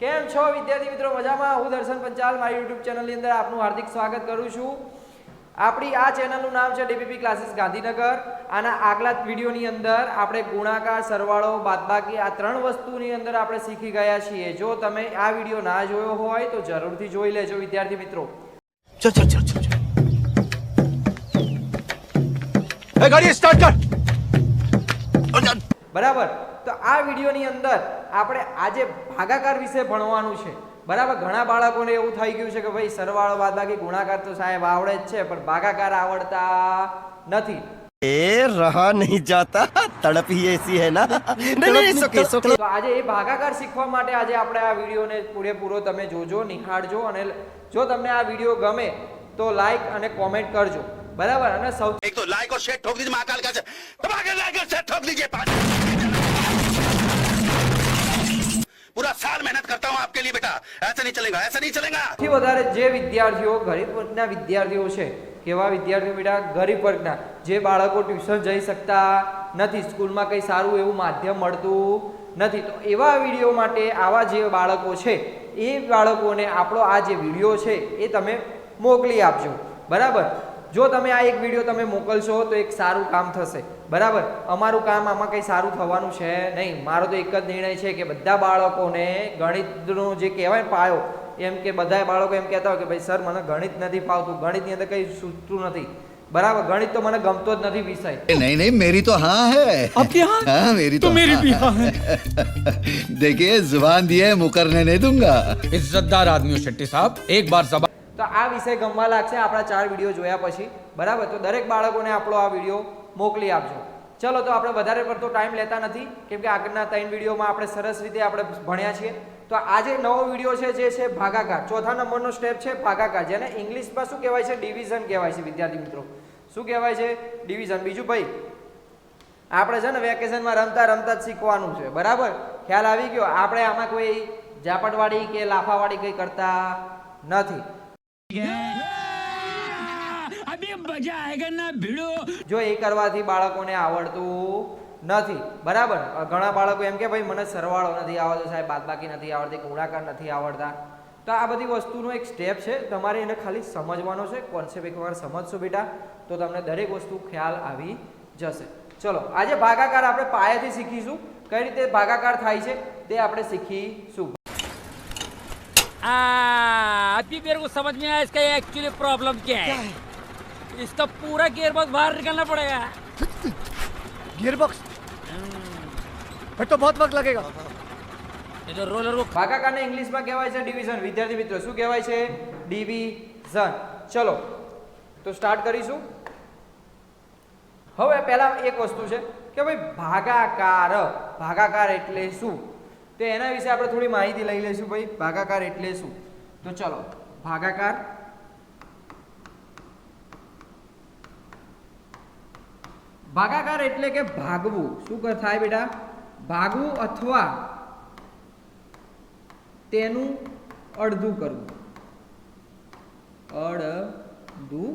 કેમ છો વિદ્યાર્થી મિત્રો? મજામાં? હું દર્શન પંચાલ, મારી યુટ્યુબ ચેનલની અંદર આપનું હાર્દિક સ્વાગત કરું છું. આપણી આ ચેનલનું નામ છે ડીપીપી ક્લાસીસ ગાંધીનગર. આના આગલા વિડીયોની અંદર આપણે ગુણાકાર, સરવાળો, બાદબાકી આ ત્રણ વસ્તુની અંદર આપણે શીખી ગયા છીએ. જો તમે આ વીડિયો ના જોયો હોય તો જરૂરથી જોઈ લેજો વિદ્યાર્થી મિત્રો. ગાડી સ્ટાર્ટ કર. બરાબર? તો આ વિડીયોની અંદર આપણે આજે ભાગાકાર વિશે ભણવાનું છે. બરાબર? ઘણા બાળકોને એવું થઈ ગયું છે કે ભાઈ સરવાળો બાદબાકી ગુણાકાર તો સાહેબ આવડે જ છે પણ ભાગાકાર આવડતા નથી. એ રહા નહીં જાતા. તડપી હી એસી હે ના. તો આજે એ ભાગાકાર શીખવા માટે આજે આપણે આ વિડીયોને પૂરેપૂરો તમે જોજો નિહાળજો અને જો તમને આ વીડિયો ગમે તો લાઈક અને કોમેન્ટ કરજો. બરાબર અને સૌથી एक तो लाइक और शेयर ठोक दीजिए महाकाल का दबा के लाइक और शेयर ठोक दीजिए पूरा साल मेहनत करता हूँ आपके लिए बेटा ऐसा नहीं चलेगा ऐसा नहीं चलेगा સૌથી વધારે જે વિદ્યાર્થીઓ ગરીબ વર્ગના વિદ્યાર્થીઓ છે કેવા વિદ્યાર્થીઓ બેટા ગરીબ વર્ગના જે બાળકો ટ્યુશન જઈ શકતા નથી સ્કૂલમાં કંઈ સારું એવું માધ્યમ મળતું નથી તો એવા વિડીયો માટે આવા જે બાળકો છે એ બાળકોને આપણો આ જે વિડીયો છે એ તમે મોકલી આપજો બરાબર જો તમે આ એક વિડીયો તમે મોકલશો તો એક સારું કામ થશે બરાબર અમારું કામ આમાં કંઈ સારું થવાનું છે નહીં મારો તો એક જ નિર્ણય છે કે બધા બાળકોને ગણિતનો જે કહેવાય ને પાયો એમ કે બધા બાળકો એમ કહેતા હોય કે ભાઈ સર મને ગણિત નથી ફાવતું ગણિતની અંદર કંઈ સૂચતું નથી બરાબર ગણિત તો મને ગમતો જ નથી વિષય नहीं नहीं मेरी तो हाँ है आपकी हाँ? हाँ मेरी तो, तो मेरी भी हाँ है देखिए जुबान दिए मुकरने नहीं दूंगा इज्जतदार आदमी हो शेट्टी साहब एक बार जबान તો આ વિષય ગમવા લાગશે. આપણા ચાર વીડિયો જોયા પછી. બરાબર? તો દરેક બાળકોને આપણો આ વીડિયો મોકલી આપજો. ચલો, તો આપણે વધારે પડતો ટાઈમ લેતા નથી, કેમ કે આગળના ત્રણ વિડીયોમાં આપણે સરસ રીતે આપણે ભણ્યા છીએ. તો આજે નવો વીડિયો છે, જે છે ભાગાકાર. ચોથા નંબરનો સ્ટેપ છે ભાગાકાર. જેને ઇંગ્લિશમાં શું કહેવાય છે? ડિવિઝન કહેવાય છે, વિદ્યાર્થી મિત્રો. શું કહેવાય છે? ડિવિઝન બીજું ભાઈ, આપણે છે ને વેકેશનમાં રમતા રમતા જ શીખવાનું છે. બરાબર? ખ્યાલ આવી ગયો? આપણે આમાં કોઈ ઝાપટવાળી કે લાફાવાળી કંઈ કરતા નથી. જો એ કરવાથી બાળકોને આવડતું નથી બરાબર? ઘણા બાળકો એમ કે ભાઈ મને સરવાળો નથી આવડતો સાહેબ બાદબાકી નથી આવડતી ગુણાકાર નથી આવડતા. તો આ બધી વસ્તુનો એક સ્ટેપ છે તમારે એને ખાલી સમજવાનો છે કોન્સેપ્ટ એકવાર સમજશો બેટા તો તમને દરેક વસ્તુ ખ્યાલ આવી જશે. ચલો આજે ભાગાકાર આપણે પાયાથી શીખીશું. કઈ રીતે ભાગાકાર થાય છે તે આપણે શીખીશું. आ, अभी मेरे को समझ में आया इसका एक्चुअली प्रॉब्लम क्या है इसका पूरा गियर बॉक्स बाहर निकलना पड़ेगा गियर बॉक्स फिर तो बहुत वक्त लगेगा ये जो रोलर को ભાગાકારને ઇંગ્લિશમાં કહેવાય છે ડિવિઝન વિદ્યાર્થી મિત્રો શું કહેવાય છે ડિવિઝન ચલો તો સ્ટાર્ટ કરીશું હવે પહેલા એક વસ્તુ છે કે ભાઈ ભાગાકાર ભાગાકાર એટલે શું તો એના વિશે આપણે થોડી માહિતી લઈ લઈશું ભાઈ. ભાગાકાર એટલે શું? તો ચલો, ભાગાકાર. ભાગાકાર એટલે કે ભાગવું. શું કર, થાય બેટા? ભાગવું અથવા તેનું અડધું કરવું. અડધું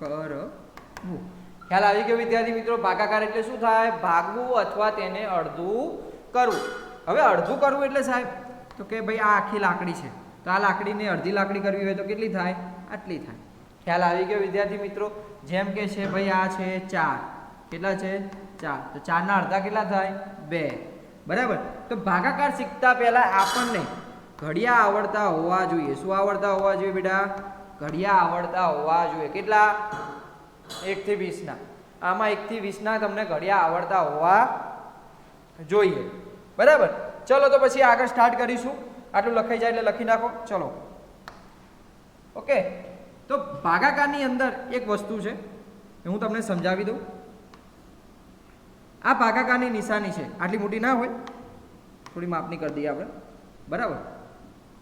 કરવું. ખ્યાલ આવી ગયો વિદ્યાર્થી મિત્રો? ભાગાકાર એટલે શું થાય? ભાગવું અથવા તેને અડધું કરવું હવે અડધું કરવું એટલે સાહેબ, તો કે ભાઈ આ આખી લાકડી છે. તો આ લાકડીને અડધી લાકડી કરવી હોય તો કેટલી થાય? આટલી થાય. ખ્યાલ આવી ગયો વિદ્યાર્થી મિત્રો? જેમ કે છે ભાઈ આ છે ચાર. કેટલા છે? ચાર. તો ચારના અડધા કેટલા થાય? બે. બરાબર? તો ભાગાકાર શીખતા પહેલાં આપણને ઘડિયા આવડતા હોવા જોઈએ. શું આવડતા હોવા જોઈએ બેટા? ઘડિયા આવડતા હોવા જોઈએ. કેટલા? એકથી વીસના. આમાં એકથી વીસના તમને ઘડિયા આવડતા હોવા જોઈએ. બરાબર? ચલો તો પછી આગળ સ્ટાર્ટ કરીશું. આટલું લખાઈ જાય એટલે લખી નાખો. ચલો. ઓકે તો ભાગાકારની અંદર એક વસ્તુ છે હું તમને સમજાવી દઉં. આ ભાગાકારની નિશાની છે. આટલી મોટી ના હોય. થોડી માપની કરી દઈએ આપણે. બરાબર?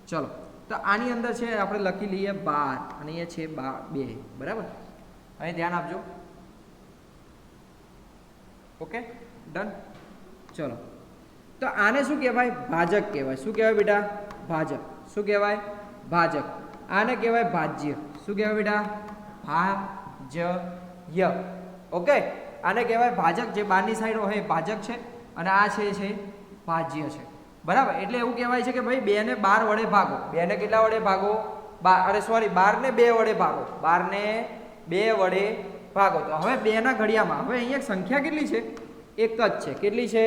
ચલો. તો આની અંદર છે, આપણે લખી લઈએ બાર. અને અહીંયા છે બા બે. બરાબર? અહીં ધ્યાન આપજો. ઓકે ડન ચલો. તો આને શું કહેવાય? ભાજક કહેવાય. શું કહેવાય બેટા? ભાજક. શું કહેવાય? ભાજક. આને કહેવાય ભાજ્ય. શું કહેવાય બેટા? ભાજ્ય. ઓકે? આને કહેવાય ભાજક. જે બહારની સાઈડ હોય ભાજક છે અને આ છે છે ભાજ્ય છે. બરાબર? એટલે એવું કહેવાય છે કે ભાઈ બેને બાર વડે ભાગો. બેને કેટલા વડે ભાગો? બાર અરે સોરી બારને બે વડે ભાગો. બારને બે વડે ભાગો. તો હવે બેના ઘડિયામાં હવે અહીંયા સંખ્યા કેટલી છે? એક જ છે. કેટલી છે?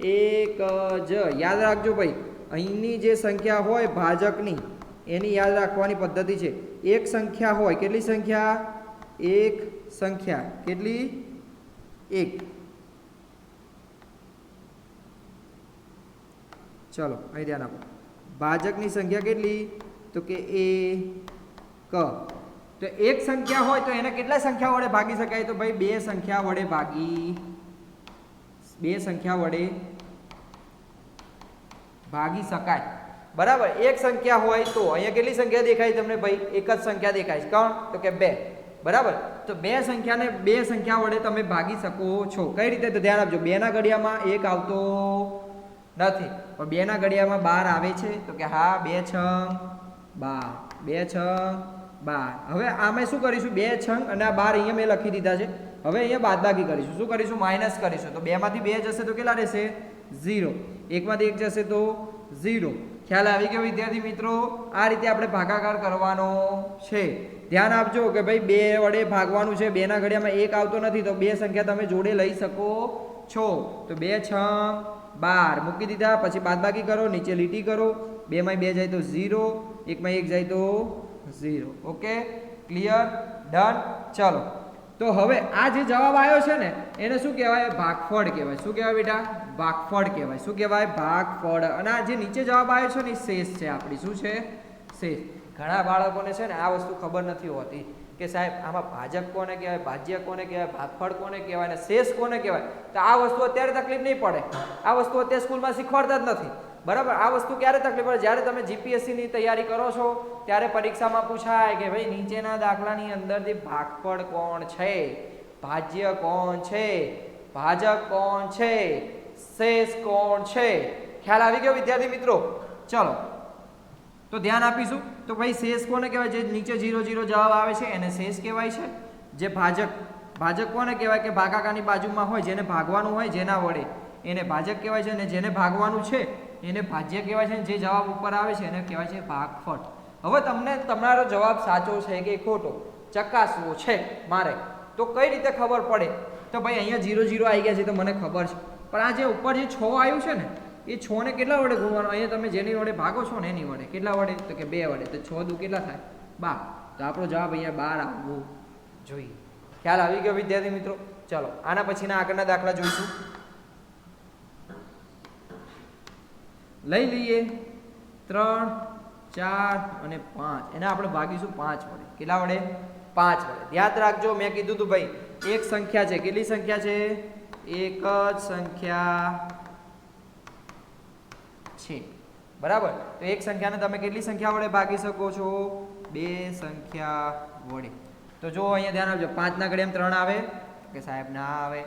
એક જ. યાદ રાખજો ભાઈ, અહીંની જે સંખ્યા હોય ભાજકની, એની યાદ રાખવાની પદ્ધતિ છે. એક સંખ્યા હોય, કેટલી સંખ્યા? એક સંખ્યા. કેટલી? એક. ચલો, અહીં ધ્યાન આપો. ભાજકની સંખ્યા કેટલી? તો કે એ ક તો એક સંખ્યા હોય તો એને કેટલા સંખ્યા વડે ભાગી શકાય? તો ભાઈ બે સંખ્યા વડે ભાગી બે સંખ્યા વડે ભાગી શકાય. બરાબર? એક સંખ્યા હોય તો અહીંયા કેટલી સંખ્યા દેખાય તમને ભાઈ? એક જ સંખ્યા દેખાય કોણ? તો કે બે. બરાબર? તો બે સંખ્યાને બે સંખ્યા વડે તમે ભાગી શકો છો. કઈ રીતે? તો ધ્યાન આપજો. બે ના ઘડિયામાં એક આવતો નથી. પણ બે ના ઘડિયામાં બાર આવે છે. તો કે હા, બે છ, બાર. બે છ, બાર. હવે આમાં શું કરીશું? બે છ અને આ બાર અહીંયા મેં લખી દીધા છે. હવે અહીંયા બાદબાકી કરીશું. શું કરીશું? માઇનસ કરીશું. તો બેમાંથી બે જશે તો કેટલા રહેશે? ઝીરો. એકમાંથી એક જશે તો ઝીરો. ખ્યાલ આવી ગયો વિદ્યાર્થી મિત્રો? આ રીતે આપણે ભાગાકાર કરવાનો છે. ધ્યાન આપજો કે ભાઈ બે વડે ભાગવાનું છે. બેના ઘડિયામાં એક આવતો નથી, તો બે સંખ્યા તમે જોડે લઈ શકો છો. તો બે છ બાર. મૂકી દીધા. પછી બાદબાકી કરો. નીચે લીટી કરો. બેમાં બે જાય તો ઝીરો. એકમાં એક જાય તો ઝીરો. ઓકે? ક્લિયર? ડન? ચલો. તો હવે આ જે જવાબ આવ્યો છે ને, એને શું કહેવાય? ભાગફળ કહેવાય. શું કહેવાય બેટા? ભાગફળ કહેવાય. શું કહેવાય? ભાગફળ. અને આ જે નીચે જવાબ આવ્યો છે ને, એ શેષ છે આપણી. શું છે? શેષ. ઘણા બાળકોને છે ને આ વસ્તુ ખબર નથી હોતી કે સાહેબ, આમાં ભાજક કોને કહેવાય? ભાજ્ય કોને કહેવાય? ભાગફળ કોને કહેવાય? અને શેષ કોને કહેવાય? તો આ વસ્તુ અત્યારે તકલીફ નહીં પડે. આ વસ્તુ અત્યારે સ્કૂલમાં શીખવાડતા જ નથી. બરાબર? આ વસ્તુ ક્યારે તકલીફ પડે? જ્યારે તમે જીપીએસસીની તૈયારી કરો છો, ત્યારે પરીક્ષામાં પૂછાય કે ભાઈ, નીચેના દાખલાની અંદરથી ભાગફળ કોણ છે? ભાજ્ય કોણ છે? ભાજક કોણ છે? શેષ કોણ છે? ખ્યાલ આવી ગયો વિદ્યાર્થી મિત્રો? ચલો. તો ધ્યાન આપીશું. તો ભાઈ, શેષ કોને કહેવાય? જે નીચે જીરો જીરો જવાબ આવે છે, એને શેષ કહેવાય છે. જે ભાજક ભાજક કોને કહેવાય? કે ભાગાકારની બાજુમાં હોય, જેને ભાગવાનું હોય, જેના વડે. એને ભાજક કહેવાય છે અને જેને ભાગવાનું છે એને ભાજ્ય કહેવાય છે જે જવાબ ઉપર આવે છે એને કહેવાય છે ભાગફળ. હવે તમને તમારો જવાબ સાચો છે કે ખોટો? ચકાસવો છે મારે. તો કઈ રીતે ખબર પડે? તો ભાઈ અહીંયા જીરો જીરો આવી ગયા છે તો મને ખબર છે. પણ આ જે ઉપર જે છ આવ્યું છે ને, એ છ ને કેટલા વડે ગુણવાનો? અહીંયા તમે જેની વડે ભાગો છો ને એની વડે. કેટલા વડે? તો કે બે વડે. તો છ દુ કેટલા થાય? બાર. તો આપણો જવાબ અહીંયા બાર આવવું જોઈએ. ખ્યાલ આવી ગયો વિદ્યાર્થી મિત્રો? ચલો, આના પછીના આગળના દાખલા જોઈશું. લઈ લઈએ. ત્રણ, ચાર અને પાંચ. એને આપણે ભાગીશું પાંચ વડે. કેટલા વડે? પાંચ વડે. યાદ રાખજો, મેં કીધું તું ભાઈ, એક સંખ્યા છે. કેટલી સંખ્યા છે? એક જ સંખ્યા છે. બરાબર? તો એક સંખ્યાને તમે કેટલી સંખ્યા વડે ભાગી શકો છો? બે સંખ્યા વડે. તો જો અહીંયા ધ્યાન આપજો, પાંચના ઘડિયામાં ત્રણ આવે કે સાહેબ ના આવે.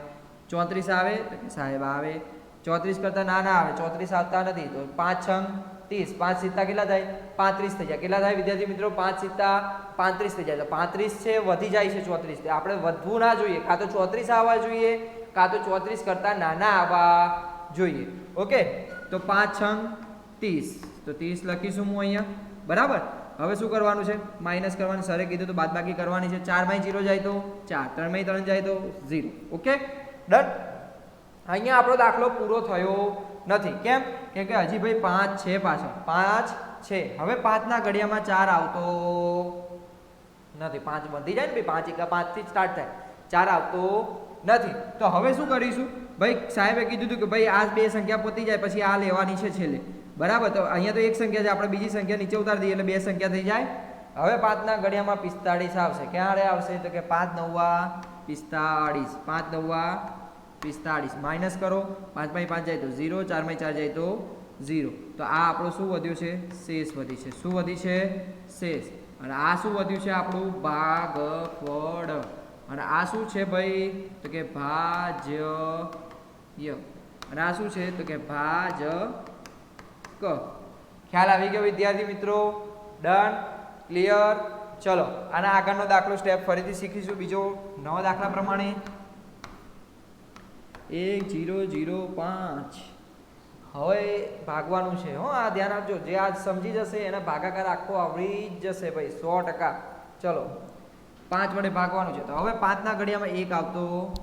ચોત્રીસ આવે, તો કે સાહેબ આવે. ચોત્રીસ કરતાં ના ના આવે, ચોત્રીસ આવતા નથી. તો પાંચ, છ, ત્રીસ. પાંચ સિત્તા કેટલા થાય? પાંત્રીસ થઈ જાય. કેટલા થાય વિદ્યાર્થી મિત્રો? પાંચ સિત્તા પાંત્રીસ થઈ જાય. તો પાંત્રીસ છે, વધી જાય છે ચોત્રીસ. આપણે વધવું ના જોઈએ. કાં તો ચોત્રીસ આવવા જોઈએ, કાં તો ચોત્રીસ કરતાં નાના આવવા જોઈએ. ઓકે? તો પાંચ, છ, ત્રીસ. તો ત્રીસ લખીશું હું અહીંયા. બરાબર? હવે શું કરવાનું છે? માઇનસ કરવાનું. સરે કીધું તો બાદબાકી કરવાની છે. ચારમાંય જીરો જાય તો ચાર. ત્રણમાંય ત્રણ જાય તો ઝીરો. ઓકે? ડન? અહીંયા આપણો દાખલો પૂરો થયો નથી. કેમ? કેમ કે હજી ભાઈ પાંચ છે પાછળ. પાંચ છે. હવે પાંચના ઘડિયામાં ચાર આવતો નથી. પાંચ બંધી જાય ને ભાઈ, પાંચ એકા પાંચથી સ્ટાર્ટ થાય. ચાર આવતો નથી. તો હવે શું કરીશું? ભાઈ, સાહેબે કીધું હતું કે ભાઈ, આ બે સંખ્યા પતી જાય, પછી આ લેવાની છે છેલ્લે. બરાબર? તો અહીંયા તો એક સંખ્યા છે, આપણે બીજી સંખ્યા નીચે ઉતારી દઈએ એટલે બે સંખ્યા થઈ જાય. હવે પાંચના ઘડિયામાં પિસ્તાળીસ આવશે. ક્યારે આવશે? તો કે પાંચ નવ્વા પિસ્તાળીસ. પાંચ નવ્વા પિસ્તાળીસ. માઇનસ કરો, પાંચ બાય પાંચ જાય તો ઝીરો, ચાર બાય ચાર જાય તો ઝીરો. તો આ આપણું શું વધ્યું છે? શેષ વધી છે. શું વધી છે? શેષ. અને આ શું વધ્યું છે? આપણું ભાગફળ. અને આ શું છે ભાઈ? તો કે ભાજ્ય. અને આ શું છે? તો કે ભાજ ક ખ્યાલ આવી ગયો વિદ્યાર્થી મિત્રો? ડન? ક્લિયર? ચલો. આના આગળનો દાખલો સ્ટેપ ફરીથી શીખીશું બીજો નવો દાખલા પ્રમાણે. એક જીરો જીરો પાંચ. હવે ભાગવાનું છે, હો, આ ધ્યાન આપજો. જે આજ સમજી જશે, એના ભાગાકાર આખો આવડી જ જશે ભાઈ, સો ટકા. ચલો, પાંચ વડે ભાગવાનું છે. તો હવે પાંચના ઘડિયામાં એક આવતો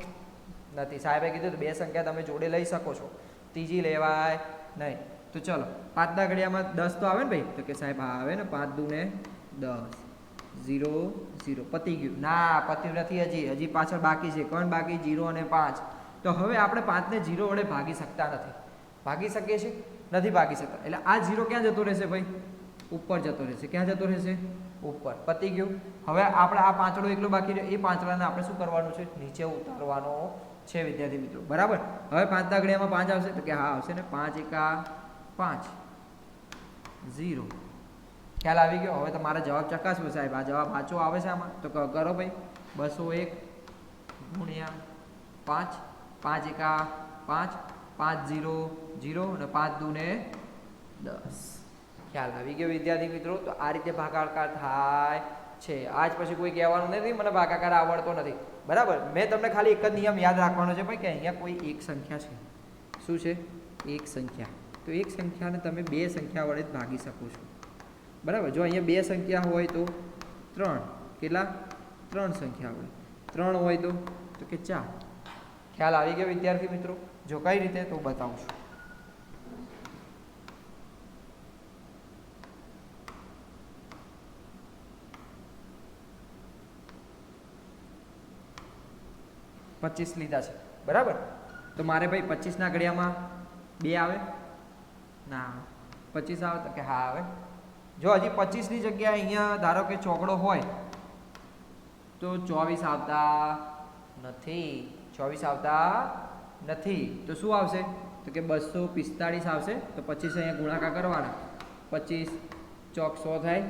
નથી. સાહેબે કીધું બે સંખ્યા તમે જોડે લઈ શકો છો. ત્રીજી લેવાય નહીં. તો ચલો, પાંચના ઘડિયામાં દસ તો આવે ને ભાઈ? તો કે સાહેબ હા આવે ને પાંચ દુ ને દસ. Zero zero. પતી ગયું. ના પત્યું નથી હજી. હજી પાછળ બાકી છે. કોણ બાકી? જીરો અને પાંચ. તો હવે આપણે પાંચને જીરો વડે ભાગી શકતા નથી. ભાગી શકીએ છીએ? નથી ભાગી શકતા. એટલે આ જીરો ક્યાં જતો રહેશે ભાઈ? ઉપર જતો રહેશે. ક્યાં જતો રહેશે? ઉપર. પતી ગયું. હવે આપણે આ પાંચડો એકલો બાકી રહ્યો. એ પાંચડાને આપણે શું કરવાનું છે? નીચે ઉતારવાનો છે, વિદ્યાર્થી મિત્રો. બરાબર? હવે પાંચ દાગડીયામાં પાંચ આવશે તો કે હા, આવશે ને? પાંચ એકા પાંચ. ઝીરો. ખ્યાલ આવી ગયો? હવે તમારે જવાબ ચકાસવો સાહેબ. આ જવાબ સાચો આવે છે આમાં? તો કરો ભાઈ. બસો એક ગુણ્યા પાંચ. પાંચ એકા પાંચ પાંચ ઝીરો ઝીરો અને પાંચ દૂને દસ. ખ્યાલ આવી ગયો વિદ્યાર્થી મિત્રો? તો આ રીતે ભાગાકાર થાય છે. આજ પછી કોઈ કહેવાનું નથી, મને ભાગાકાર આવડતો નથી. બરાબર? મેં તમને ખાલી એક જ નિયમ યાદ રાખવાનો છે, ભાઈ, કે અહીંયા કોઈ એક સંખ્યા છે. શું છે? એક સંખ્યા. તો એક સંખ્યાને તમે બે સંખ્યા વડે જ ભાગી શકો છો. બરાબર? જો અહીંયા બે સંખ્યા હોય તો ત્રણ. કેટલા? ત્રણ સંખ્યા હોય. ત્રણ હોય તો તો કે ચાર. ખ્યાલ આવી ગયો વિદ્યાર્થી મિત્રો? જો કઈ રીતે તો બતાવું છું પચીસ લીધા છે. બરાબર? તો મારે ભાઈ પચીસના ઘડિયામાં બે આવે? ના. પચીસ આવે તો કે હા આવે. જો હજી પચીસની જગ્યાએ અહીંયા ધારો કે ચોકડો હોય, તો ચોવીસ આવતા નથી. ચોવીસ આવતા નથી. તો શું આવશે? તો કે બસો પિસ્તાળીસ આવશે, તો પચીસ અહીંયા ગુણાકાર કરવાના. પચીસ ચોક સો થાય,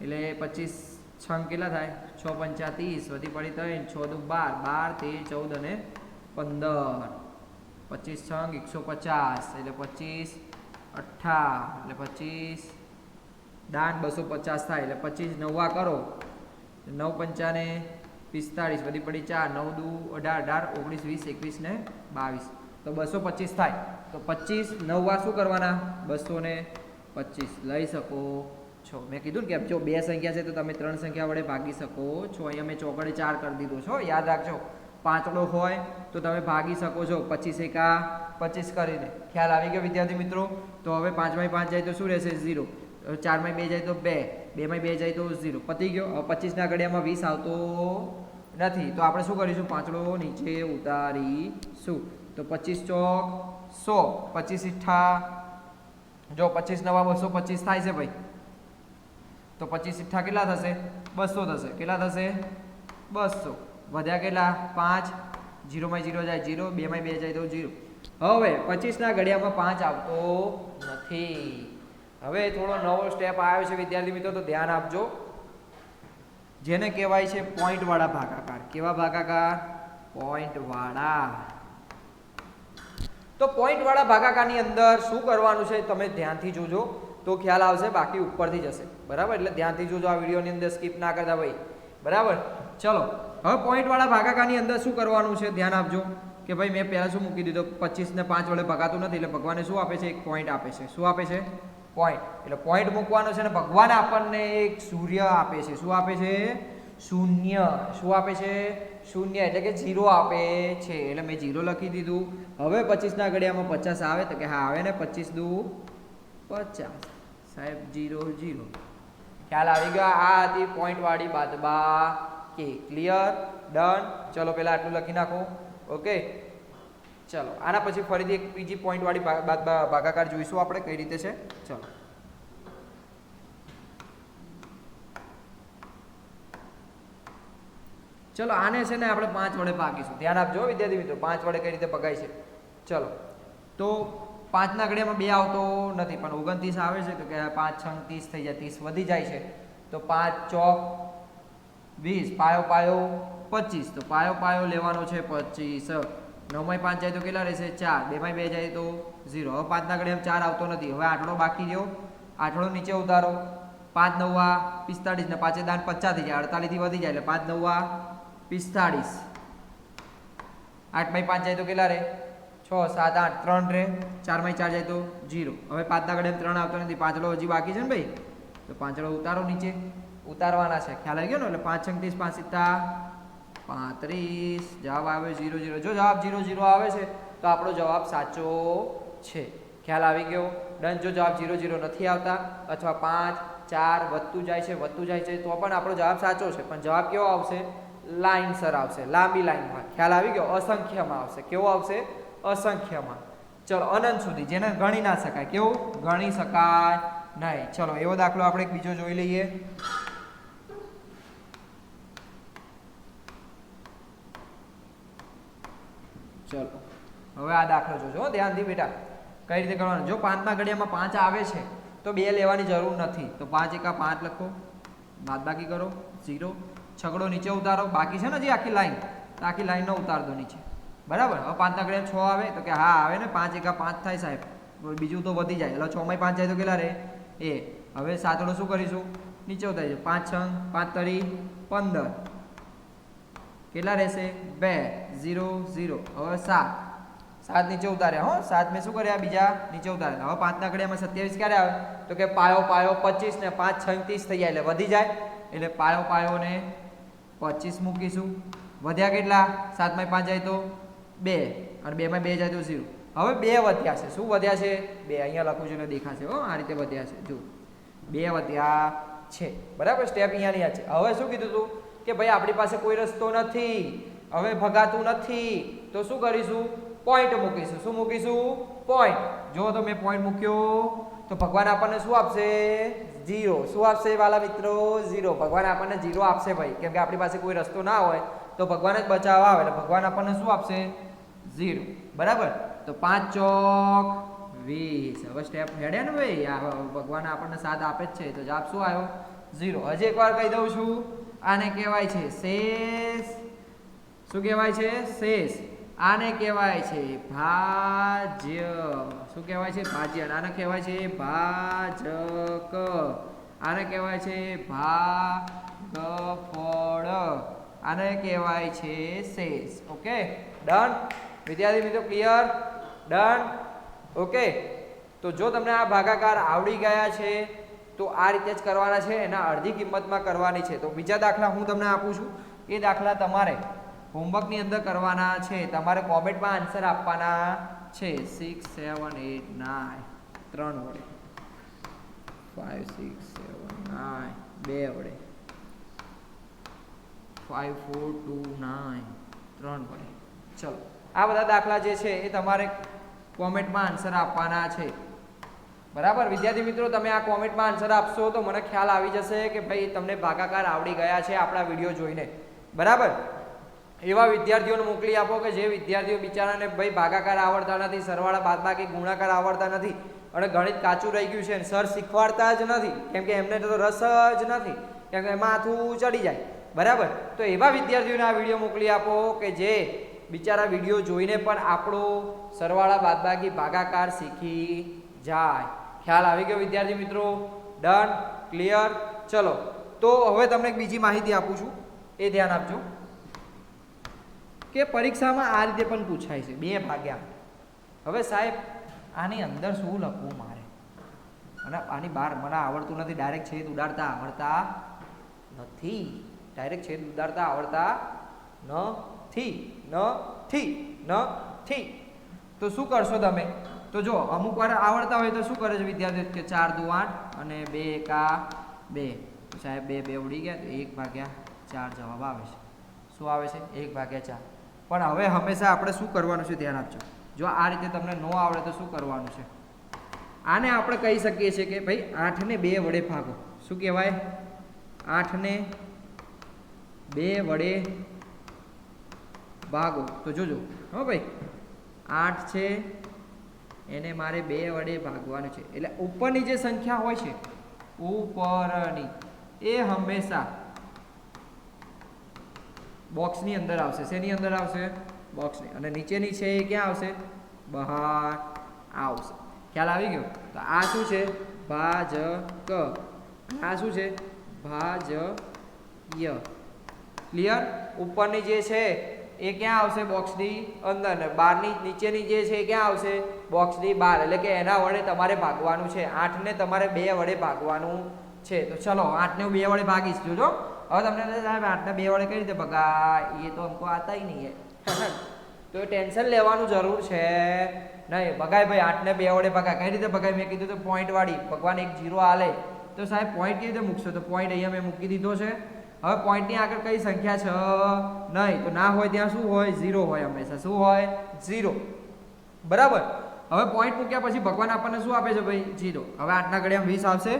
એટલે પચીસ છંગ કેટલા થાય? છ પંચા ત્રીસ, વધી પડી ત્રણ, છ દુ બાર બાર, તેર, ચૌદ અને પંદર. પચીસ છંગ, એકસો પચાસ, એટલે પચીસ અઠ્ઠા, એટલે પચીસ દાન બસો પચાસ થાય, એટલે પચીસ નવા કરો. નવ પંચાને પિસ્તાળીસ બધી પડી ચાર, નવ દુ, અઢાર અઢાર, ઓગણીસ, વીસ, એકવીસ ને બાવીસ. તો બસો પચીસ થાય. તો પચીસ નવવા શું કરવાના? બસો ને પચીસ. લઈ શકો છો. મેં કીધું ને કે જો બે સંખ્યા છે તો તમે ત્રણ સંખ્યા વડે ભાગી શકો છો. અહીંયા મેં ચોકડે ચાર કરી દીધો છો. યાદ રાખજો, પાંચડો હોય તો તમે ભાગી શકો છો. પચીસ એકા પચીસ કરીને. ખ્યાલ આવી ગયો વિદ્યાર્થી મિત્રો? તો હવે પાંચમાં પાંચ જાય તો શું રહેશે? ઝીરો. ચારમાં બે જાય તો બે. બેમાં બે જાય તો ઝીરો. પતી ગયો. પચીસના ઘડિયામાં વીસ આવતો નથી. તો આપણે શું કરીશું? પાંચડો નીચે ઉતારીશું. તો પચીસ ચોક સો. પચીસ ઇઠ્ઠા જો પચીસ નવા બસો પચીસ થાય છે ભાઈ. તો પચીસ ઇઠ્ઠા કેટલા થશે? બસો થશે. કેટલા થશે? બસો. વધ્યા કેટલા? પાંચ. જીરોમાં જીરો જાય જીરો બેમાં બે જાય તો જીરો હવે પચીસના ઘડિયામાં પાંચ આવતો નથી. હવે થોડો નવો સ્ટેપ આવ્યો છે, વિદ્યાર્થી મિત્રો, તો ધ્યાન આપજો. જેને કહેવાય છે પોઈન્ટવાળા ભાગાકાર. કેવા ભાગાકાર? પોઈન્ટવાળા તો પોઈન્ટવાળા ભાગાકારની અંદર શું કરવાનું છે, તમે ધ્યાનથી જોજો. તો ખ્યાલ આવશે, બાકી ઉપરથી જશે. બરાબર? એટલે ધ્યાનથી જોજો આ વિડીયોની અંદર સ્કીપ ના કરતા ભાઈ બરાબર? ચલો. હવે પોઈન્ટવાળા ભાગાકારની અંદર શું કરવાનું છે, ધ્યાન આપજો. કે ભાઈ મેં પહેલાં શું મૂકી દીધો? પચીસ ને પાંચ વડે ભગાતું નથી, એટલે ભગવાને શું આપે છે? એક પોઈન્ટ આપે છે. શું આપે છે? પોઈન્ટ એટલે પોઈન્ટ મૂકવાનો છે ને ભગવાન આપણને એક સૂર્ય આપે છે. શું આપે છે? શૂન્ય. શું આપે છે? શૂન્ય. એટલે કે જીરો આપે છે. એટલે મેં જીરો લખી દીધું. હવે પચીસના ઘડિયામાં પચાસ આવે તો કે હા, આવે ને પચીસ દુ પચાસ. સાહેબ જીરો જીરો ખ્યાલ આવી ગયો? આ હતી પોઈન્ટવાળી બાદબા કે. ક્લિયર ડન ચલો પહેલાં આટલું લખી નાખો. ઓકે ચલો, આના પછી ફરીથી એક બીજી પોઈન્ટવાળી ભાગાકાર જોઈશું આપણે, કઈ રીતે છે? ચલો. ચલો, આને છે ને આપણે પાંચ વડે ભાગીશું. ધ્યાન આપજો વિદ્યાર્થી મિત્રો, પાંચ વડે કઈ રીતે ભગાય છે? ચલો. તો પાંચના ઘડિયામાં બે આવતો નથી, પણ ઓગણત્રીસ આવે છે, તો કે પાંચ છ ત્રીસ થઈ જાય, ત્રીસ વધી જાય છે. તો પાંચ ચોક વીસ, પાયો પાયો પચીસ. તો પાયો પાયો લેવાનો છે પચીસ. નવમાં પાંચ જાય તો કેટલા રહેશે? ચાર. બેમાં બે જાય તો ઝીરો. હવે પાંચના ઘડિયામાં ચાર આવતો નથી. હવે આટલો બાકી રહ્યો. આટલો નીચે ઉતારો. પાંચ નવા પિસ્તાળીસ ને પાંચે દાન પચાસ થઈ જાય. અડતાલીસથી વધી જાય એટલે પાંચ નવા પિસ્તાળીસ. આઠ બાય પાંચ જાય તો કેટલા રહે? છ, સાત, આઠ, ત્રણ રે ચારમાંથી ચાર જાય તો જીરો હવે પાંચના ઘડે ત્રણ આવતો નથી. પાંચડો હજી બાકી છે ને ભાઈ? તો પાંચડો ઉતારો નીચે. ઉતારવાના છે. ખ્યાલ આવી ગયો ને? એટલે પાંચ છંગ ત્રીસ, પાંચ સિત્તા પાંત્રીસ, જવાબ આવે ઝીરો જીરો જો જવાબ ઝીરો જીરો આવે છે, તો આપણો જવાબ સાચો છે. ખ્યાલ આવી ગયો? ડન. જો જવાબ ઝીરો ઝીરો નથી આવતા, અથવા પાંચ, ચાર, વધતું જાય છે, વધતું જાય છે, તો પણ આપણો જવાબ સાચો છે. પણ જવાબ કેવો આવશે? લાઇનસર આવશે. લાંબી લાઇનમાં. ખ્યાલ આવી ગયો? અસંખ્યમાં આવશે. કેવો આવશે? અસંખ્યમાં. ચલો, અનંત સુધી. જેને ગણી ના શકાય. કેવું? ગણી શકાય નહીં. ચલો, એવો દાખલો આપણે એક બીજો જોઈ લઈએ. ચલો. હવે આ દાખલો જોજો ધ્યાનથી બેટા. કઈ રીતે કરવાનું? જો પાંચના ઘડિયામાં પાંચ આવે છે, તો બે લેવાની જરૂર નથી. તો પાંચ એકા પાંચ લખો. બાદબાકી કરો. ઝીરો. છગડો નીચે ઉતારો. બાકી છે ને જે આખી લાઈન? તો આખી લાઈનનો ઉતાર દો નીચે. બરાબર? હવે પાંચના ઘડિયા છ આવે, તો કે હા, આવે ને? પાંચ એકા પાંચ થાય સાહેબ. બીજું તો વધી જાય. એટલે છ માં પાંચ જાય તો કેટલા રહે? એ હવે સાતડો શું કરીશું? નીચે ઉતારી છે પાંચ છ, પાંચ તરી, પંદર. કેટલા રહેશે? બે, ઝીરો ઝીરો. હવે સાત. સાત નીચે ઉતાર્યા, હો. સાત મેં શું કર્યા? બીજા નીચે ઉતાર્યા. હવે પાંચના ઘડિયામાં સત્યાવીસ ક્યારે આવે? તો કે પાયો પાયો પચીસ ને પાંચ છત્રીસ થઈ જાય એટલે વધી જાય. એટલે પાયો પાયો ને પચીસ મૂકીશું. વધ્યા કેટલા? સાતમાં પાંચ જાય તો બે. અને બેમાં બે જાય તો ઝીરો. હવે બે વધ્યા છે. શું વધ્યા છે? બે. અહીંયા લખું છું ને દેખાશે, હો. આ રીતે વધ્યા છે. જો બે વધ્યા છે. બરાબર? સ્ટેપ અહીંયાની આ છે. હવે શું કીધું તું? કે ભાઈ આપણી પાસે કોઈ રસ્તો નથી, હવે ભગાતું નથી, તો શું કરીશું? પોઈન્ટ મૂકીશું. શું મૂકીશું? પોઈન્ટ જો તો મેં પોઈન્ટ મૂક્યો, તો ભગવાન આપણને શું આપશે? ઝીરો શું આપશે વાલા મિત્રો? ઝીરો ભગવાન આપણને ઝીરો આપશે ભાઈ. કેમ કે આપણી પાસે કોઈ રસ્તો ના હોય, તો ભગવાન જ બચાવવા આવે. એટલે ભગવાન આપણને શું આપશે? ઝીરો બરાબર? તો પાંચ ચોક, વીસ. હવે સ્ટેપ હેડે ને ભાઈ. ભગવાન આપણને સાથ આપે જ છે. તો જવાબ શું આવ્યો? ઝીરો હજી એકવાર કહી દઉં છું. આને કહેવાય છે શેષ. શું કહેવાય છે? શેષ. આને કહેવાય છે ભાજ્ય. શું કહેવાય છે? ભાજ્ય. આને કહેવાય છે ભાજક. આને કહેવાય છે ભાગફળ. આને કહેવાય છે શેષ. ઓકે? ડન? વિદ્યાર્થી મિત્રો, ક્લિયર? ડન? ઓકે? તો જો તમને આ ભાગાકાર આવડી ગયા છે તો આ રીતે જ કરવાના છે, એના અડધી કિંમતમાં કરવાની છે. તો બીજા દાખલા હું તમને આપું છું. એ દાખલા તમારે હોમવર્કની અંદર કરવાના છે. તમારે કોમેન્ટમાં આન્સર આપવાના છે. સિક્સ સેવન એટ નાઇન ત્રણ વડે. ફાઇવ સિક્સ સેવન નાઇન બે વડે. ફાઇવ ફોર ટુ નાઇન ત્રણ વડે. ચલો. આ બધા દાખલા જે છે, એ તમારે કોમેન્ટમાં આન્સર આપવાના છે. બરાબર? વિદ્યાર્થી મિત્રો, તમે આ કોમેન્ટમાં આન્સર આપશો તો મને ખ્યાલ આવી જશે કે ભાઈ તમને ભાગાકાર આવડી ગયા છે આપણા વીડિયો જોઈને. બરાબર? એવા વિદ્યાર્થીઓને મોકલી આપો કે જે વિદ્યાર્થીઓ બિચારાને ભાઈ ભાગાકાર આવડતા નથી, સરવાળા બાદબાકી ગુણાકાર આવડતા નથી અને ગણિત કાચું રહી ગયું છે સર શીખવાડતા જ નથી. કેમ કે એમને તો રસ જ નથી. કેમ કે એમાં આથું ચડી જાય. બરાબર? તો એવા વિદ્યાર્થીઓને આ વીડિયો મોકલી આપો કે જે બિચારા વીડિયો જોઈને પણ આપણો સરવાળા બાદબાકી ભાગાકાર શીખી જાય. ખ્યાલ આવી ગયો વિદ્યાર્થી મિત્રો? ડન ક્લિયર ચલો, તો હવે તમને એક બીજી માહિતી આપું છું. એ ધ્યાન આપજો. કે પરીક્ષામાં આ રીતે પણ પૂછાય છે. બે ભાગ્યા હવે સાહેબ, આની અંદર શું લખવું મારે? અને આની બહાર મને આવડતું નથી. ડાયરેક્ટ છેદ ઉડાડતા આવડતા નથી. ડાયરેક્ટ છેદ ઉડાડતા આવડતા નથી. નથી. નથી. તો શું કરશો તમે? તો જો, અમુક વાર આવડતા હોય તો શું કરે છે વિદ્યાર્થી કે ચાર દુ આઠ અને બે એકા બે. સાહેબ બે બે ઉડી ગયા, તો એક ભાગ્યા ચાર જવાબ આવે છે. શું આવે છે? એક ભાગ્યા ચાર. પણ હવે હંમેશા આપણે શું કરવાનું છે ધ્યાન આપજો. જો આ રીતે તમને ન આવડે તો શું કરવાનું છે? આને આપણે કહી શકીએ છીએ કે ભાઈ આઠને બે વડે ભાગો. શું કહેવાય? આઠને બે વડે ભાગો. તો જોજો. હો ભાઈ, આઠ છે એને મારે બે વડે ભાગવાનું છે. એટલે ઉપરની જે સંખ્યા હોય છે, ઉપરની, એ હંમેશા બોક્સની અંદર આવશે. શેની અંદર આવશે? બોક્સની. અને નીચેની છે એ ક્યાં આવશે? બહાર આવશે. ખ્યાલ આવી ગયો? તો આ શું છે? ભાજક. આ શું છે? ભાજય. ક્લિયર ઉપરની જે છે એ ક્યાં આવશે બોક્સની અંદર બારની નીચેની જે છે એ ક્યાં આવશે? બોક્સની બાર એટલે કે એના વડે તમારે ભાગવાનું છે. આઠને તમારે બે વડે ભાગવાનું છે. તો ચલો, આઠને હું બે વડે ભાગીશ. જોજો. હવે તમને સાહેબ આઠને બે વડે કઈ રીતે ભગાય? એ તો અમકો આતા નહીં હે. તો ટેન્શન લેવાનું જરૂર છે. નહીં, ભગાય ભાઈ, આઠને બે વડે ભગાય. કઈ રીતે ભગાય? મેં કીધું તો પોઈન્ટ વાળી. ભગવાન એક જીરો આલે. તો સાહેબ પોઈન્ટ કેવી રીતે મૂકશો? તો પોઈન્ટ અહીંયા મેં મૂકી દીધો છે. હવે પોઈન્ટની આગળ કઈ સંખ્યા છે? નહીં. તો ના હોય ત્યાં શું હોય? ઝીરો હોય હંમેશા. શું હોય? ઝીરો બરાબર? હવે પોઈન્ટ મૂક્યા પછી ભગવાન આપણને શું આપે છે ભાઈ? ઝીરો હવે આઠના ઘડિયામાં વીસ આવશે?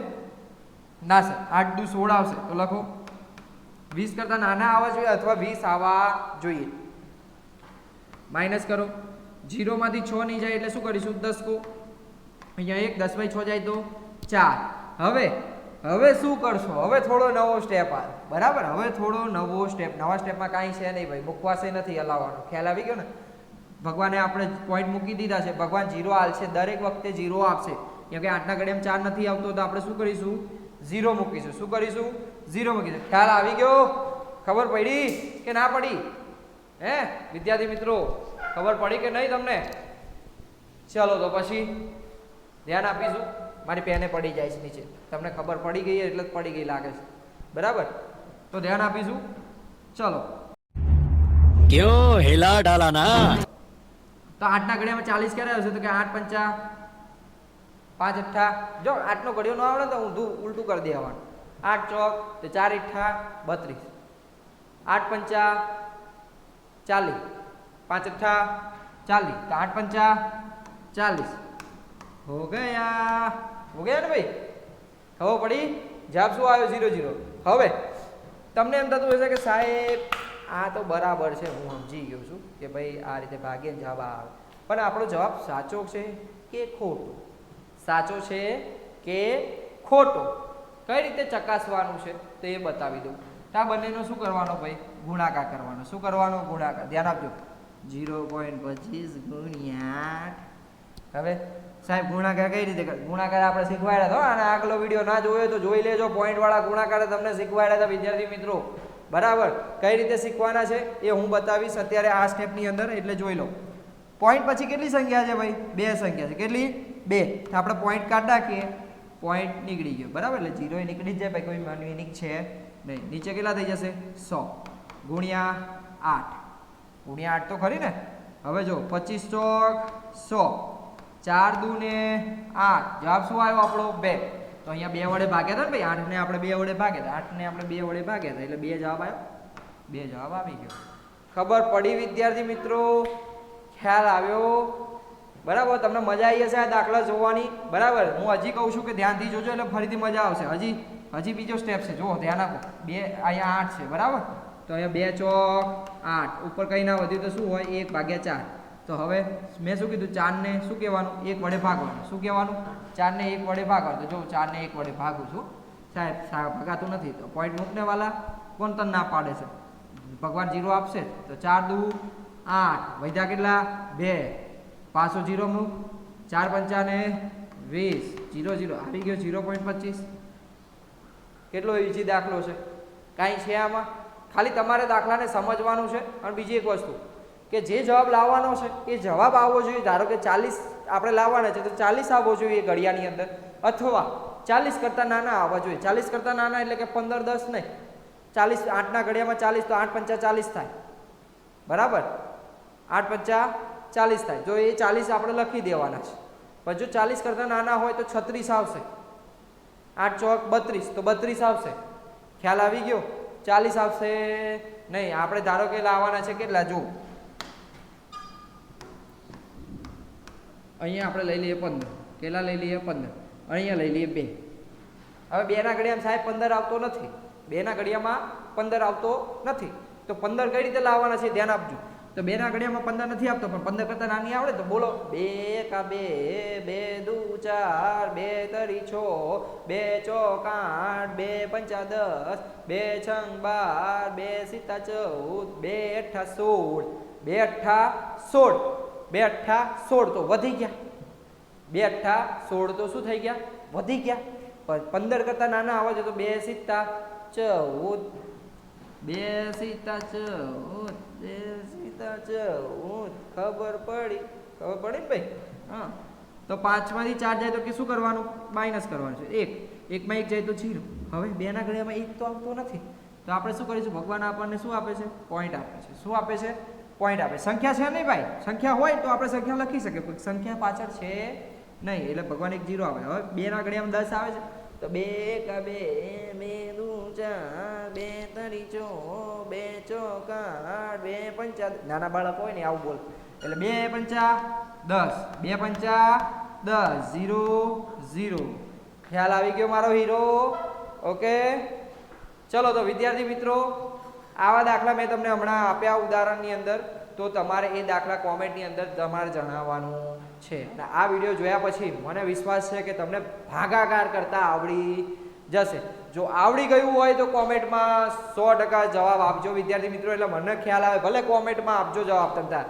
ના સર આઠ દુ સોળ આવશે. તો લખો. વીસ કરતાં નાના આવવા જોઈએ અથવા વીસ આવવા જોઈએ? માઇનસ કરો. જીરોમાંથી છ નહીં જાય એટલે શું કરીશું? દસ કો. અહીંયા એક, દસ બાય છ જાય તો ચાર. હવે હવે શું કરશો? હવે થોડો નવો સ્ટેપ આ. બરાબર? હવે થોડો નવો સ્ટેપ નવા સ્ટેપમાં કાંઈ છે નહીં ભાઈ. મુકવાશે નથી હલાવવાનો. ખ્યાલ આવી ગયો ને? ભગવાને આપણે પોઈન્ટ મૂકી દીધા છે. ભગવાન જીરો હાલશે. દરેક વખતે જીરો આપશે. કેમ કે આઠના ઘડિયામાં ચાર નથી આવતો, તો આપણે શું કરીશું? ઝીરો મૂકીશું. શું કરીશું? ઝીરો મૂકીશું. ખ્યાલ આવી ગયો? ખબર પડી કે ના પડી? હે? વિદ્યાર્થી મિત્રો, ખબર પડી કે નહીં તમને? ચલો તો પછી ધ્યાન આપીશું. મારી પેને પડી જાય છે નીચે. તમને ખબર પડી ગઈ એટલે જ પડી ગઈ લાગે છે. બરાબર? તો ધ્યાન આપીશું. ચલો. ક્યો હેલા ડાલા ના તો આઠના ઘડિયામાં ચાલીસ ક્યારે હશે તો કે આઠ પંચા પાંચ અઠ્ઠા. જો આઠનો ઘડિયો ન આવડે તો ઊંધું ઉલટું કરી દેવાનું આઠ ચોક તો ચાર અઠ્ઠા બત્રીસ. આઠ પંચા ચાલીસ. પાંચ અઠ્ઠા ચાલીસ. તો આઠ પંચા ચાલીસ. હો ગયા. હો ને ભાઈ? ખબર પડી? જવાબ શું આવ્યો? ઝીરો ઝીરો હવે, તમને એમ થતું હશે કે સાહેબ, આ તો બરાબર છે, હું સમજી ગયો છું કે ભાઈ આ રીતે ભાગે જવાબ આવે. પણ આપણો જવાબ સાચો છે કે ખોટો? સાચો છે કે ખોટો? કઈ રીતે ચકાસવાનું છે તે એ બતાવી દઉં. આ બંનેનો શું કરવાનો ભાઈ? ગુણાકાર કરવાનો. શું કરવાનો? ગુણાકાર. ધ્યાન આપજો. જીરો પોઈન્ટ પચીસ ગુણ્યા હવે સાહેબ, ગુણાકાર કઈ રીતે ગુણાકાર આપણે શીખવાડ્યા હતા અને આગલો વીડિયો ના જોયો તો જોઈ લેજો પોઈન્ટ વાળા ગુણાકાર તમને શીખવાડ્યા હતા, વિદ્યાર્થી મિત્રો. બરાબર? કઈ રીતે શીખવાના છે, એ હું બતાવીશ. અત્યારે આ સ્ટેપની અંદર, એટલે જોઈ લો. પોઈન્ટ પછી કેટલી સંખ્યા છે ભાઈ? બે સંખ્યા છે. કેટલી? બે. આપણે પોઈન્ટ કાઢ નાખીએ. પોઈન્ટ નીકળી ગયો. બરાબર? એટલે જીરો નીકળી જાય, ભાઈ. કોઈ માનવીનિક છે નહીં. નીચે કેટલા થઈ જશે? સો. ગુણ્યા આઠ. ગુણ્યા આઠ તો ખરી ને? હવે જો, પચીસ ચોક સો. ચાર દુ ને આઠ. જવાબ શું આવ્યો આપણો? બે. તો અહીંયા બે વડે ભાગ્યા હતા ને ભાઈ? આઠને આપણે બે વડે ભાગ્યા હતા આઠને આપણે બે વડે ભાગ્યા હતા એટલે બે જવાબ આવ્યો? બે જવાબ આવી ગયો. ખબર પડી વિદ્યાર્થી મિત્રો? ખ્યાલ આવ્યો? બરાબર? તમને મજા આવી હશે આ દાખલા જોવાની? બરાબર? હું હજી કહું છું કે ધ્યાનથી જોજો, એટલે ફરીથી મજા આવશે. હજી હજી બીજો સ્ટેપ છે. જુઓ, ધ્યાન આપો. બે, અહીંયા આઠ છે. બરાબર? તો અહીંયા બે ચોક, આઠ. ઉપર કંઈ ના વધ્યું તો શું હોય? એક ભાગ્યા ચાર. તો હવે મેં શું કીધું? ચારને શું કહેવાનું? એક વડે ભાગવાનું. શું કહેવાનું? ચારને એક વડે ભાગવાનું. તો જો ચારને એક વડે ભાગું છું, સાહેબ ભગાતું નથી. તો પોઈન્ટ મૂકને વાલા કોણ તને ના પાડે છે? ભગવાન જીરો આપશે. તો ચાર દુ આઠ. વૈધા કેટલા? બે. પાછો જીરો મૂક. ચાર પંચાને વીસ. Zero zero. આવી ગયો જીરો પોઈન્ટ પચીસ. કેટલો ઈઝી દાખલો છે? કાંઈ છે આમાં? ખાલી તમારે દાખલાને સમજવાનું છે અને બીજી એક વસ્તુ. કે જે જવાબ લાવવાનો છે, એ જવાબ આવવો જોઈએ. ધારો કે ચાલીસ આપણે લાવવાના છે, તો ચાલીસ આવવો જોઈએ ઘડિયાની અંદર. અથવા ચાલીસ કરતાં નાના આવવા જોઈએ. ચાલીસ કરતાં નાના એટલે કે પંદર દસ નહીં. ચાલીસ, આઠના ઘડિયામાં ચાલીસ, તો આઠ પંચા ચાલીસ થાય. બરાબર? આઠ પંચા ચાલીસ થાય. જો એ ચાલીસ આપણે લખી દેવાના છે. પણ જો ચાલીસ કરતાં નાના હોય તો છત્રીસ આવશે. આઠ ચોક બત્રીસ, તો બત્રીસ આવશે. ખ્યાલ આવી ગયો? ચાલીસ આવશે નહીં. આપણે ધારો કે લાવવાના છે કેટલા? જો અહીંયા આપણે લઈ લઈએ પંદર. કેટલા લઈ લઈએ? પંદર. અહીંયા લઈ લઈએ બે. હવે બેના ઘડિયામાં સાહેબ પંદર આવતો નથી. બેના ઘડિયામાં પંદર આવતો નથી. તો પંદર કઈ રીતે લાવવાના છે ધ્યાન આપજો. તો બેના ઘડિયામાં પંદર નથી આપતો પણ પંદર કરતાં નાની આવડે તો બોલો. બે કા બે બે દુ ચાર, બે તરી છ, બે ચોક આઠ, બે પંચા દસ, બે છંગ બાર, બે સીતા ચૌદ, બે અઠા સોળ. બે અઠા સોળ. બે અઠ્ઠા સોળ તો વધી ગયા. બે અઠ્ઠા સોળ તો શું થઈ ગયા? વધી ગયા. પંદર કરતાં નાના આવા છે તો બે સિત્તા ચૌદ. બે સિત્તા ચૌદ, બે સિત્તા ચૌદ. ખબર પડી. ખબર પડી ભાઈ? હા. તો પાંચમાંથી ચાર જાય તો કે શું કરવાનું? માઇનસ કરવાનું છે. એક. એકમાં એક જાય તો જીરો. હવે બેના ઘડિયામાં એક તો આવતો નથી. તો આપણે શું કરીશું? ભગવાન આપણને શું આપે છે? પોઈન્ટ આપે છે. શું આપે છે? પોઈન્ટ આપે. સંખ્યા છે નહીં ભાઈ? સંખ્યા હોય તો આપણે સંખ્યા લખી શકીએ, પણ સંખ્યા પાછળ છે નહીં, એટલે ભગવાન એક જીરો આવે હવે બેના ઘડિયામાં દસ આવે છે. તો બે કા બે બે, દૂ, ચાર, બે, તરી, ચો, બે, ચોકા બે, પંચા, નાના બાળક હોય ને આવું બોલ. એટલે બે, પંચા, દસ. બે, પંચા, દસ. ઝીરો ઝીરો ખ્યાલ આવી ગયો મારો હીરો? ઓકે? ચલો તો વિદ્યાર્થી મિત્રો આવા દાખલા મેં તમને હમણાં આપ્યા ઉદાહરણની અંદર. તો તમારે એ દાખલા કોમેન્ટની અંદર તમારે જણાવવાનું છે. અને આ વીડિયો જોયા પછી મને વિશ્વાસ છે કે તમને ભાગાકાર કરતા આવડી જશે. જો આવડી ગયું હોય તો કોમેન્ટમાં સો ટકા જવાબ આપજો વિદ્યાર્થી મિત્રો. એટલે મને ખ્યાલ આવે, ભલે કોમેન્ટમાં આપજો જવાબ તમતા.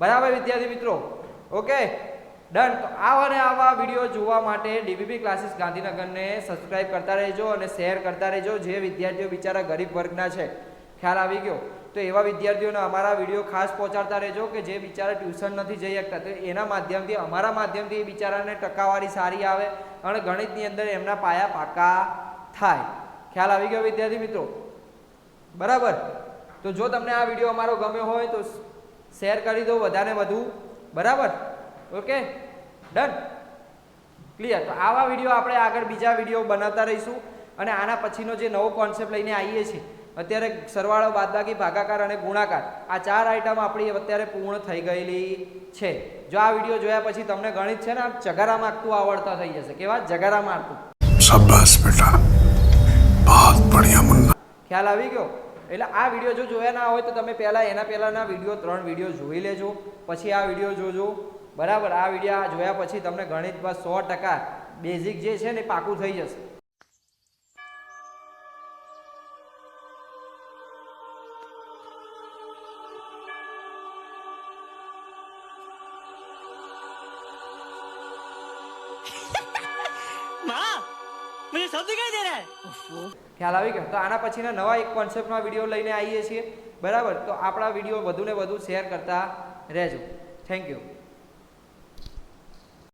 બરાબર વિદ્યાર્થી મિત્રો? ઓકે? ડન. તો આવા ને આવા વીડિયો જોવા માટે ડીબીપી ક્લાસીસ ગાંધીનગરને સબસ્ક્રાઇબ કરતા રહેજો અને શેર કરતા રહેજો. જે વિદ્યાર્થીઓ બિચારા ગરીબ વર્ગના છે. ખ્યાલ આવી ગયો. તો એવા વિદ્યાર્થીઓને અમારા વીડિયો ખાસ પહોંચાડતા રહેજો કે જે બિચારા ટ્યુશન નથી જઈ શકતા. તો એના માધ્યમથી, અમારા માધ્યમથી એ બિચારાને ટકાવારી સારી આવે અને ગણિતની અંદર એમના પાયા પાકા થાય. ખ્યાલ આવી ગયો વિદ્યાર્થી મિત્રો? બરાબર? તો જો તમને આ વીડિયો અમારો ગમ્યો હોય તો શેર કરી દો વધારે વધુ. બરાબર? ઓકે? ડન? ક્લિયર? તો આવા વીડિયો આપણે આગળ બીજા વીડિયો બનાવતા રહીશું અને આના પછીનો જે નવો કોન્સેપ્ટ લઈને આવીએ છીએ અત્યારે સરવાળો બાદબાકી ભાગાકાર અને ગુણાકાર આ ચાર આઈટમ આપણી અત્યારે પૂર્ણ થઈ ગયેલી છે. જો આ વીડિયો જોયા પછી તમને ગણિત છે ને ચગારા મારતું આવડતા થઈ જશે. કેવા? જગારા મારતું. શાબાશ બેટા. બહુત બઢિયા મુન્ના. ખ્યાલ આવી ગયો? એટલે આ વીડિયો જો જોયા ના હોય તો તમે પહેલા એના પહેલાંના વીડિયો ત્રણ વીડિયો જોઈ લેજો. પછી આ વીડિયો જોજો. બરાબર? આ વીડિયો જોયા પછી તમને ગણિતમાં સો ટકા બેઝિક જે છે ને પાકું થઈ જશે. ખ્યાલ આવી ગયો? તો આના પછીના નવા એક કોન્સેપ્ટમાં વીડિયો લઈને આવીએ છીએ. બરાબર? તો આપણા વીડિયો વધુ ને વધુ શેર કરતા રહેજો. Thank you